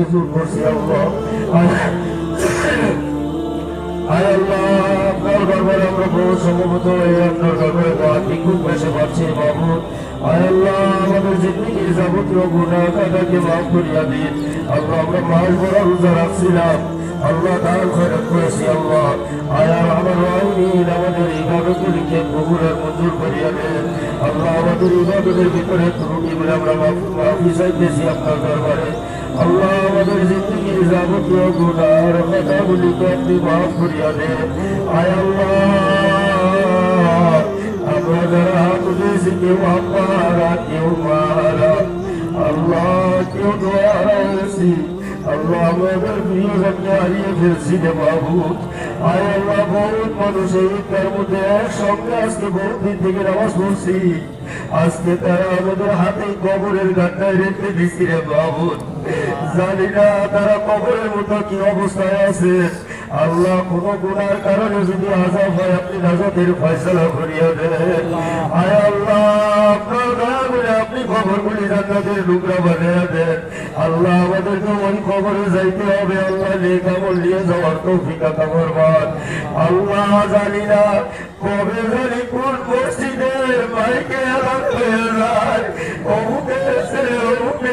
কিছু করছি আল্লাহ আপনার দরবারে আমরা বহু সম্ভবত এই আপনার দরবারে দোয়া ভিক্ষুক বেসে পাচ্ছি বাবু আল্লাহ আমাদের জিন্দগির যাবতীয় গুণা কাটাকে মাফ করিয়া দিন আল্লাহ আমরা মাস বড় রোজা রাখছিলাম আল্লাহ দান খয়রাত করেছি আল্লাহ আয় আমার আইন আমাদের ইবাদতগুলিকে কবুলের মঞ্জুর করিয়া দেন আল্লাহ আমাদের ইবাদতের ভিতরে ত্রুটি আমরা মাফি চাইতেছি আপনার দরবারে। আল্লাহ আমাদের করিয়া আয় আল্লাহ হাত কেউ কেউ মারা আল্লাহ কেউ আল্লাহ আমাদের রে বাবু আয় আল্লাহ বহুত আজকে বহুত দিন থেকে আজকে তারা আমাদের হাতে কবরের গাড্ডায় রেখে দিছি রে বাবু জানি না তারা কবরের মতো কি অবস্থায় আছে। আল্লাহ কোন গুনার কারণে যদি আজাব হয়, আপনি নাজাতের ফয়সলা করিয়া দেন আয় আল্লাহ, আপনার দয়া করে আপনি জান্নাতের টুকরা বানিয়ে দেন। আল্লাহ, আমাদেরকে ওই খবরে যাইতে হবে। আল্লাহ আমল নিয়ে যাওয়ার তৌফিক আতা করবার আল্লাহ জানি না কবে জানি কোন মসজিদে মাইকে এলান হয়ে যায় অমুকে এসে অমুকে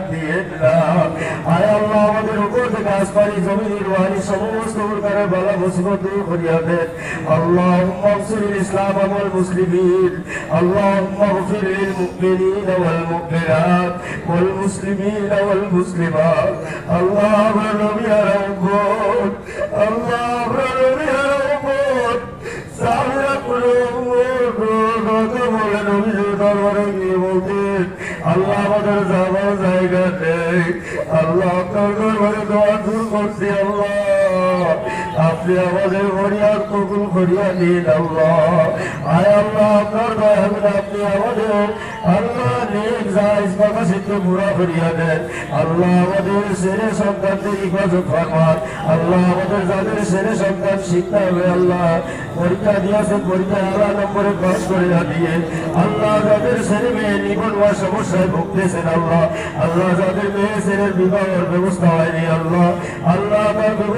আসমানি জমিনের বাড়ি সমস্ত প্রকারের বালা মুসিবত দূর করিয়া দেন আল্লাহ মনসুর ইসলাম আমল মুসলিমিন اللهم اغفر للمؤمنين والمؤمنات والمسلمين والمسلمات اللهم ربي ربون اللهم ربي আমাদের ফরিয়াদ কবুল করিয়া দিন আল্লাহ। আয় আল্লাহ, আপনার দয়া আপনি আমাদের আল্লাহ নেক জায়জ সিদ্ধ পুরা করিয়া দেন। আল্লাহ আমাদের ছেলে সন্তানদের হিফাজত ফরমান আল্লাহ আমাদের যাদের ছেলে সন্তান শিক্ষা হবে আল্লাহ। পরীক্ষা দিয়েছেন পরীক্ষা আল্লাহ নম্বরে পাস করে দিয়ে। আল্লাহ যাদের ছেলে মেয়ে নিবন সমস্যায় ভুগতেছেন আল্লাহ। আল্লাহ যাদের মেয়ে ছেলের বিবাহের ব্যবস্থা হয়নি আল্লাহ।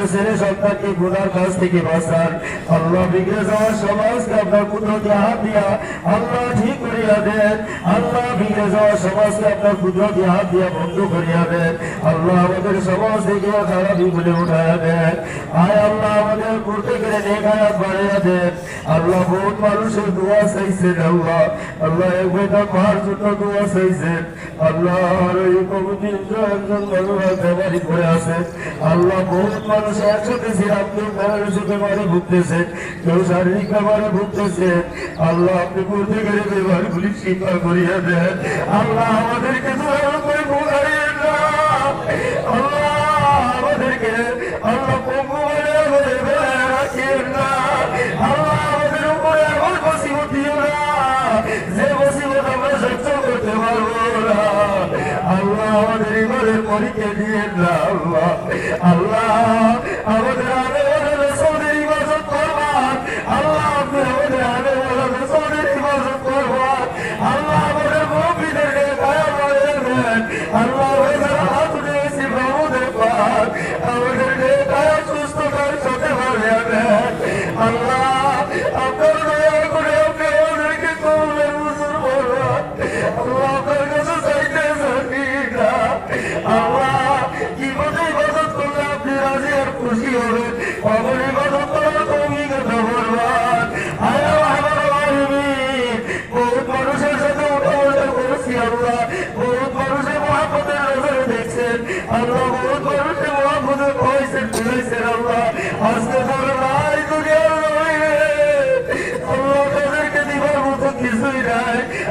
আমাদের ছেলে সন্তানকে গুনার কাছ থেকে বাঁচান আল্লাহ বিগড়ে যাওয়ার সমাজকে আপনার কুদরতি হাত দিয়া আল্লাহ ঠিক করিয়া দেন আল্লাহ বিগড়ে যাওয়ার সমাজকে আপনার কুদরতি হাত দিয়া বন্ধ করিয়া দেন আল্লাহ আমাদের সমাজ থেকে খারাপই বলে উঠাইয়া দেন আয় আল্লাহ আমাদের করতে গেলে নেখায়াত বাড়াইয়া দেন আল্লাহ বহুত মানুষের দোয়া চাইছেন আল্লাহ আল্লাহ এক বেটা মার জন্য দোয়া চাইছেন আল্লাহ আর এই কমিটির একজন মানুষ বেমারি করে আছে আল্লাহ বহুত মানুষ একসাথে ছিল আপনি প্যারালিসিস বেমারি ভুগতেছেন, কেউ শারীরিক বেমারে ভুগতেছেন, আল্লাহ আপনি করতে গেলে ব্যবহারগুলি স্বীকার করিয়া দেন। আল্লাহ আমাদেরকে দয়া পরীক্ষা দিয়ে আল্লাহ আল্লাহ আমাদের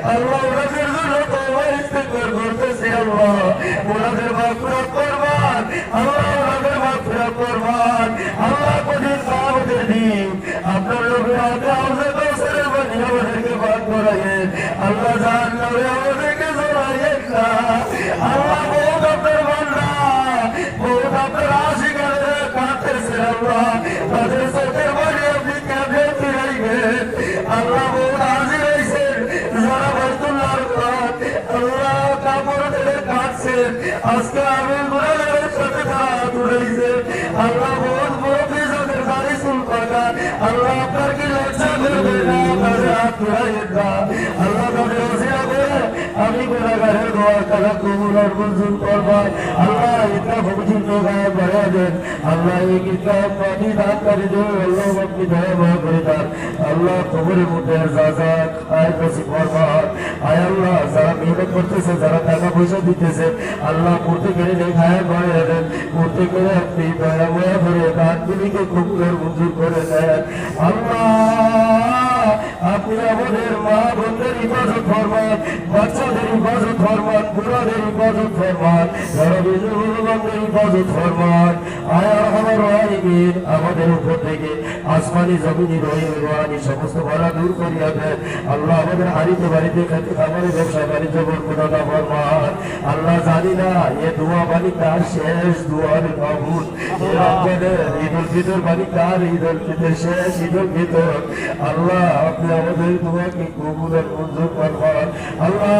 জন্য তোমার ইস্তেগফার করতেছি আল্লাহ ওনাদের মাগফিরাত করবান আল্লাহ ওনাদের মাগফিরাত করবান আল্লাহ কঠিন কামতের দিন আপনার লোকের হাতে হাউসে কৌশলের বাণী আমাদেরকে বাদ করাইয়েন আল্লাহ জাহান্নামে আমাদেরকে জড়াইয়েন না আল্লাহ বহুত আপনার বান্দা বহুত আপনার আশিকারের আজকে আমি গুণাগারের সাথে হাত উঠেছে আল্লাহ বহুত বড় পিছনের দাড়ি চুল পাকা আল্লাহ আপনার কি লজ্জা করবে না তাদের হাত উঠাইয়েন না আল্লাহ তাদের অসিয়া করে আমি গুণাগারের দোয়া তারা কবুল আর মঞ্জুর করবা আল্লাহ এটা পবিত্র গায়ে বাড়া দেন। আল্লাহ এই কিতাব পানি দান করে দেন আল্লাহ আপনি দয়া করে দেন। আল্লাহ কবরের মধ্যে যা আয় বেশি করবা আয় আল্লাহ, যারা মেহনত করতেছে, যারা টাকা পয়সা দিতেছে, আল্লাহ করতে গেলে খায় বাড়িয়ে দেন। করতে গেলে আপনি দয়া মায়া করে দানগুলিকে খুব করে মঞ্জুর করে দেন। আল্লাহ আপনি আমাদের মা বোনদের হিফাজত ফরমান বাচ্চাদের ইবাদত ফরমান বুড়াদের ইবাদত ফরমান বিজুলদের ইবাদত ফরমান আয়ার আমার রাহিমিন আমাদের উপর থেকে আসমানি জমিনি রহিম রোহানি সমস্ত বাধা দূর করিয়া দেন আল্লাহ আমাদের হারিতে বাড়িতে খেতে খাবারের ব্যবসা বাণিজ্য বরকতা ফরমান আল্লাহ জানি না এ দোয়া বাণী কার শেষ দোয়ার কাবুল ঈদ উল ফিতর বাণী কার ঈদ উল ফিতর শেষ ঈদ উল ফিতর আল্লাহ আপনি আমাদের দোয়াকে কবুল আর মঞ্জুর ফরমান আল্লাহ